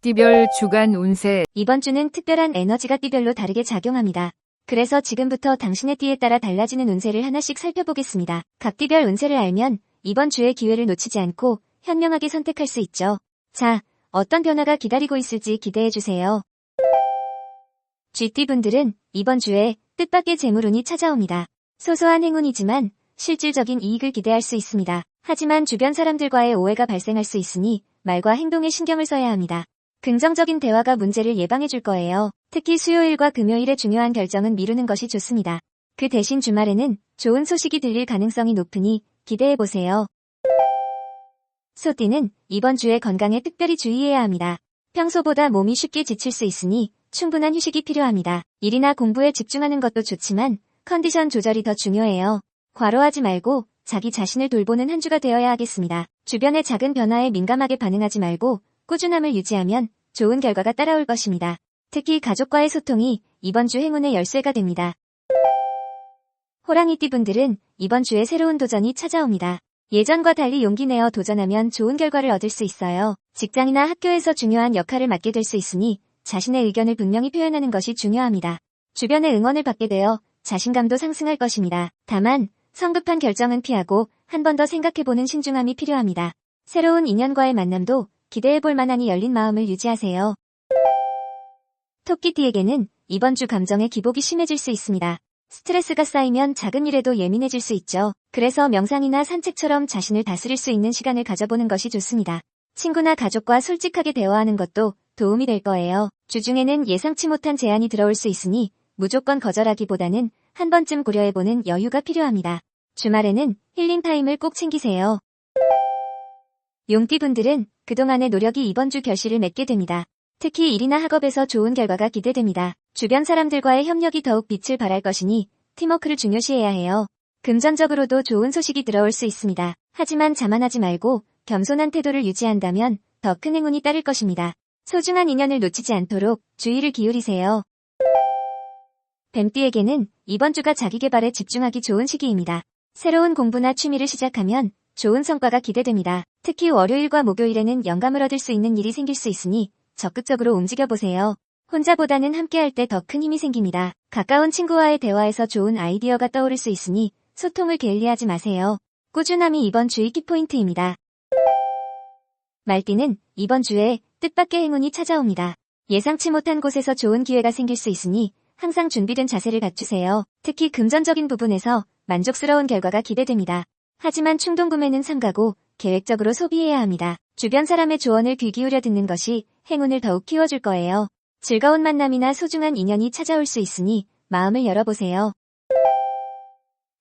띠별 주간 운세 이번 주는 특별한 에너지가 띠별로 다르게 작용합니다. 그래서 지금부터 당신의 띠에 따라 달라지는 운세를 하나씩 살펴보겠습니다. 각 띠별 운세를 알면 이번 주의 기회를 놓치지 않고 현명하게 선택할 수 있죠. 자, 어떤 변화가 기다리고 있을지 기대해주세요. 쥐띠분들은 이번 주에 뜻밖의 재물운이 찾아옵니다. 소소한 행운이지만 실질적인 이익을 기대할 수 있습니다. 하지만 주변 사람들과의 오해가 발생할 수 있으니 말과 행동에 신경을 써야 합니다. 긍정적인 대화가 문제를 예방해 줄 거예요. 특히 수요일과 금요일의 중요한 결정은 미루는 것이 좋습니다. 그 대신 주말에는 좋은 소식이 들릴 가능성이 높으니 기대해 보세요. 소띠는 이번 주에 건강에 특별히 주의해야 합니다. 평소보다 몸이 쉽게 지칠 수 있으니 충분한 휴식이 필요합니다. 일이나 공부에 집중하는 것도 좋지만 컨디션 조절이 더 중요해요. 과로하지 말고 자기 자신을 돌보는 한 주가 되어야 하겠습니다. 주변의 작은 변화에 민감하게 반응하지 말고 꾸준함을 유지하면 좋은 결과가 따라올 것입니다. 특히 가족과의 소통이 이번 주 행운의 열쇠가 됩니다. 호랑이띠 분들은 이번 주에 새로운 도전이 찾아옵니다. 예전과 달리 용기 내어 도전하면 좋은 결과를 얻을 수 있어요. 직장이나 학교에서 중요한 역할을 맡게 될 수 있으니 자신의 의견을 분명히 표현하는 것이 중요합니다. 주변의 응원을 받게 되어 자신감도 상승할 것입니다. 다만 성급한 결정은 피하고 한 번 더 생각해보는 신중함이 필요합니다. 새로운 인연과의 만남도 기대해볼 만하니 열린 마음을 유지하세요. 토끼띠에게는 이번 주 감정의 기복이 심해질 수 있습니다. 스트레스가 쌓이면 작은 일에도 예민해질 수 있죠. 그래서 명상이나 산책처럼 자신을 다스릴 수 있는 시간을 가져보는 것이 좋습니다. 친구나 가족과 솔직하게 대화하는 것도 도움이 될 거예요. 주중에는 예상치 못한 제안이 들어올 수 있으니 무조건 거절하기보다는 한 번쯤 고려해보는 여유가 필요합니다. 주말에는 힐링 타임을 꼭 챙기세요. 용띠분들은 그동안의 노력이 이번 주 결실을 맺게 됩니다. 특히 일이나 학업에서 좋은 결과가 기대됩니다. 주변 사람들과의 협력이 더욱 빛을 발할 것이니 팀워크를 중요시해야 해요. 금전적으로도 좋은 소식이 들어올 수 있습니다. 하지만 자만하지 말고 겸손한 태도를 유지한다면 더 큰 행운이 따를 것입니다. 소중한 인연을 놓치지 않도록 주의를 기울이세요. 뱀띠에게는 이번 주가 자기 개발에 집중하기 좋은 시기입니다. 새로운 공부나 취미를 시작하면 좋은 성과가 기대됩니다. 특히 월요일과 목요일에는 영감을 얻을 수 있는 일이 생길 수 있으니 적극적으로 움직여보세요. 혼자보다는 함께할 때 더 큰 힘이 생깁니다. 가까운 친구와의 대화에서 좋은 아이디어가 떠오를 수 있으니 소통을 게을리하지 마세요. 꾸준함이 이번 주의 키포인트입니다. 말띠는 이번 주에 뜻밖의 행운이 찾아옵니다. 예상치 못한 곳에서 좋은 기회가 생길 수 있으니 항상 준비된 자세를 갖추세요. 특히 금전적인 부분에서 만족스러운 결과가 기대됩니다. 하지만 충동 구매는 삼가고 계획적으로 소비해야 합니다. 주변 사람의 조언을 귀 기울여 듣는 것이 행운을 더욱 키워줄 거예요. 즐거운 만남이나 소중한 인연이 찾아올 수 있으니 마음을 열어보세요.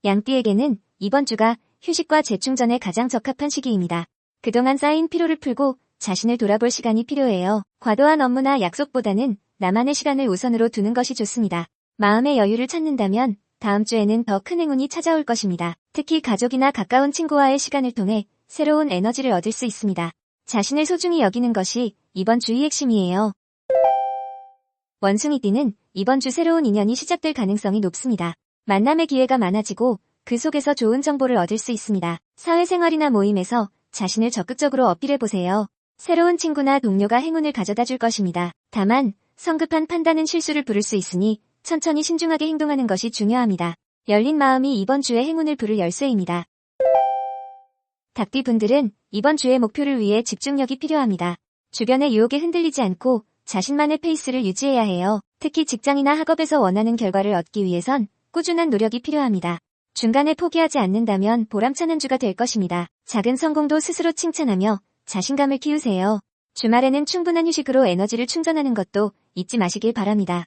양띠에게는 이번 주가 휴식과 재충전에 가장 적합한 시기입니다. 그동안 쌓인 피로를 풀고 자신을 돌아볼 시간이 필요해요. 과도한 업무나 약속보다는 나만의 시간을 우선으로 두는 것이 좋습니다. 마음의 여유를 찾는다면 다음 주에는 더 큰 행운이 찾아올 것입니다. 특히 가족이나 가까운 친구와의 시간을 통해 새로운 에너지를 얻을 수 있습니다. 자신을 소중히 여기는 것이 이번 주의 핵심이에요. 원숭이띠는 이번 주 새로운 인연이 시작될 가능성이 높습니다. 만남의 기회가 많아지고 그 속에서 좋은 정보를 얻을 수 있습니다. 사회생활이나 모임에서 자신을 적극적으로 어필해보세요. 새로운 친구나 동료가 행운을 가져다 줄 것입니다. 다만 성급한 판단은 실수를 부를 수 있으니 천천히 신중하게 행동하는 것이 중요합니다. 열린 마음이 이번 주의 행운을 부를 열쇠입니다. 닭띠 분들은 이번 주의 목표를 위해 집중력이 필요합니다. 주변의 유혹에 흔들리지 않고 자신만의 페이스를 유지해야 해요. 특히 직장이나 학업에서 원하는 결과를 얻기 위해선 꾸준한 노력이 필요합니다. 중간에 포기하지 않는다면 보람찬 한 주가 될 것입니다. 작은 성공도 스스로 칭찬하며 자신감을 키우세요. 주말에는 충분한 휴식으로 에너지를 충전하는 것도 잊지 마시길 바랍니다.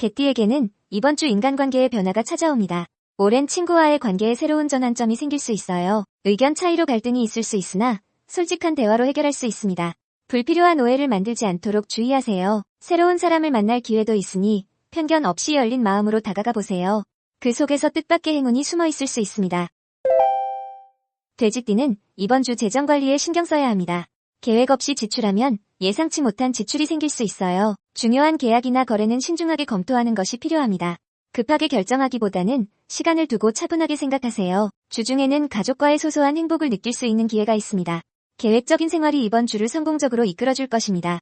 개띠에게는 이번 주 인간관계의 변화가 찾아옵니다. 오랜 친구와의 관계에 새로운 전환점이 생길 수 있어요. 의견 차이로 갈등이 있을 수 있으나 솔직한 대화로 해결할 수 있습니다. 불필요한 오해를 만들지 않도록 주의하세요. 새로운 사람을 만날 기회도 있으니 편견 없이 열린 마음으로 다가가 보세요. 그 속에서 뜻밖의 행운이 숨어 있을 수 있습니다. 돼지띠는 이번 주 재정 관리에 신경 써야 합니다. 계획 없이 지출하면 예상치 못한 지출이 생길 수 있어요. 중요한 계약이나 거래는 신중하게 검토하는 것이 필요합니다. 급하게 결정하기보다는 시간을 두고 차분하게 생각하세요. 주중에는 가족과의 소소한 행복을 느낄 수 있는 기회가 있습니다. 계획적인 생활이 이번 주를 성공적으로 이끌어줄 것입니다.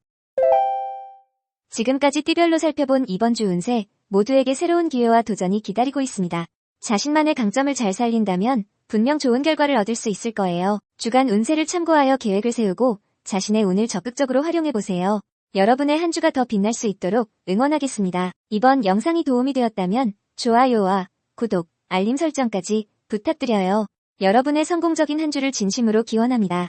지금까지 띠별로 살펴본 이번 주 운세, 모두에게 새로운 기회와 도전이 기다리고 있습니다. 자신만의 강점을 잘 살린다면 분명 좋은 결과를 얻을 수 있을 거예요. 주간 운세를 참고하여 계획을 세우고 자신의 운을 적극적으로 활용해보세요. 여러분의 한 주가 더 빛날 수 있도록 응원하겠습니다. 이번 영상이 도움이 되었다면 좋아요와 구독, 알림 설정까지 부탁드려요. 여러분의 성공적인 한 주를 진심으로 기원합니다.